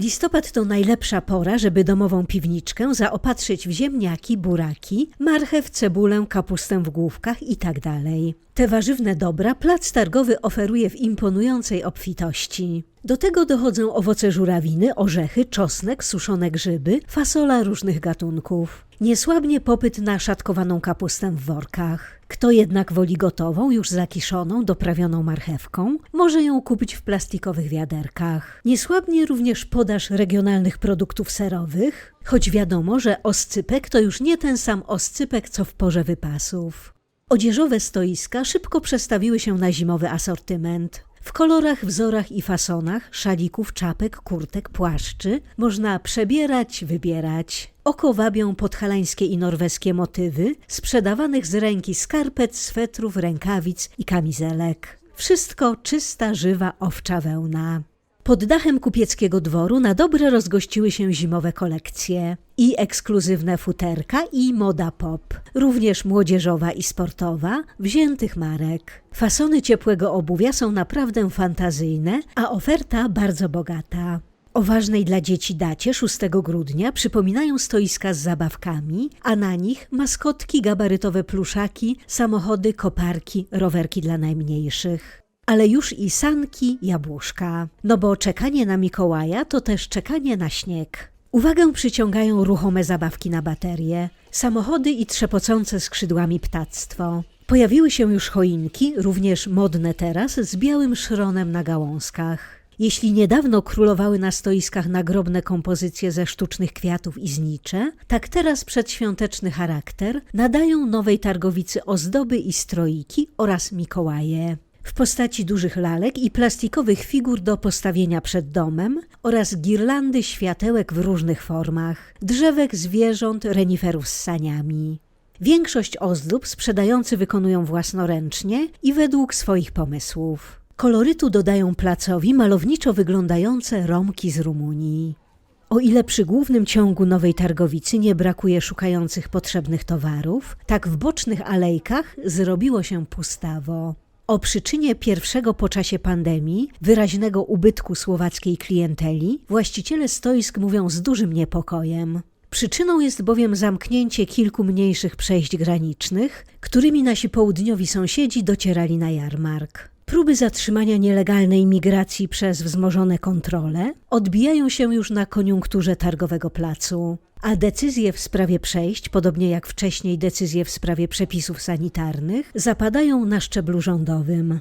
Listopad to najlepsza pora, żeby domową piwniczkę zaopatrzyć w ziemniaki, buraki, marchew, cebulę, kapustę w główkach itd. Te warzywne dobra plac targowy oferuje w imponującej obfitości. Do tego dochodzą owoce żurawiny, orzechy, czosnek, suszone grzyby, fasola różnych gatunków. Niesłabnie popyt na szatkowaną kapustę w workach. Kto jednak woli gotową, już zakiszoną, doprawioną marchewką, może ją kupić w plastikowych wiaderkach. Niesłabnie również podaż regionalnych produktów serowych, choć wiadomo, że oscypek to już nie ten sam oscypek, co w porze wypasów. Odzieżowe stoiska szybko przestawiły się na zimowy asortyment. W kolorach, wzorach i fasonach szalików, czapek, kurtek, płaszczy można przebierać, wybierać. Oko wabią podhalańskie i norweskie motywy sprzedawanych z ręki skarpet, swetrów, rękawic i kamizelek. Wszystko czysta, żywa, owcza wełna. Pod dachem kupieckiego dworu na dobre rozgościły się zimowe kolekcje. I ekskluzywne futerka, i moda pop. Również młodzieżowa i sportowa, wziętych marek. Fasony ciepłego obuwia są naprawdę fantazyjne, a oferta bardzo bogata. O ważnej dla dzieci dacie 6 grudnia przypominają stoiska z zabawkami, a na nich maskotki, gabarytowe pluszaki, samochody, koparki, rowerki dla najmniejszych ale już i sanki, jabłuszka. No bo czekanie na Mikołaja to też czekanie na śnieg. Uwagę przyciągają ruchome zabawki na baterie, samochody i trzepocące skrzydłami ptactwo. Pojawiły się już choinki, również modne teraz, z białym szronem na gałązkach. Jeśli niedawno królowały na stoiskach nagrobne kompozycje ze sztucznych kwiatów i znicze, tak teraz przedświąteczny charakter nadają nowej targowicy ozdoby i stroiki oraz Mikołaje w postaci dużych lalek i plastikowych figur do postawienia przed domem oraz girlandy światełek w różnych formach, drzewek, zwierząt, reniferów z saniami. Większość ozdób sprzedający wykonują własnoręcznie i według swoich pomysłów. Kolorytu dodają placowi malowniczo wyglądające romki z Rumunii. O ile przy głównym ciągu Nowej Targowicy nie brakuje szukających potrzebnych towarów, tak w bocznych alejkach zrobiło się pustawo. O przyczynie pierwszego po czasie pandemii wyraźnego ubytku słowackiej klienteli właściciele stoisk mówią z dużym niepokojem. Przyczyną jest bowiem zamknięcie kilku mniejszych przejść granicznych, którymi nasi południowi sąsiedzi docierali na jarmark. Próby zatrzymania nielegalnej migracji przez wzmożone kontrole odbijają się już na koniunkturze targowego placu, a decyzje w sprawie przejść, podobnie jak wcześniej decyzje w sprawie przepisów sanitarnych, zapadają na szczeblu rządowym.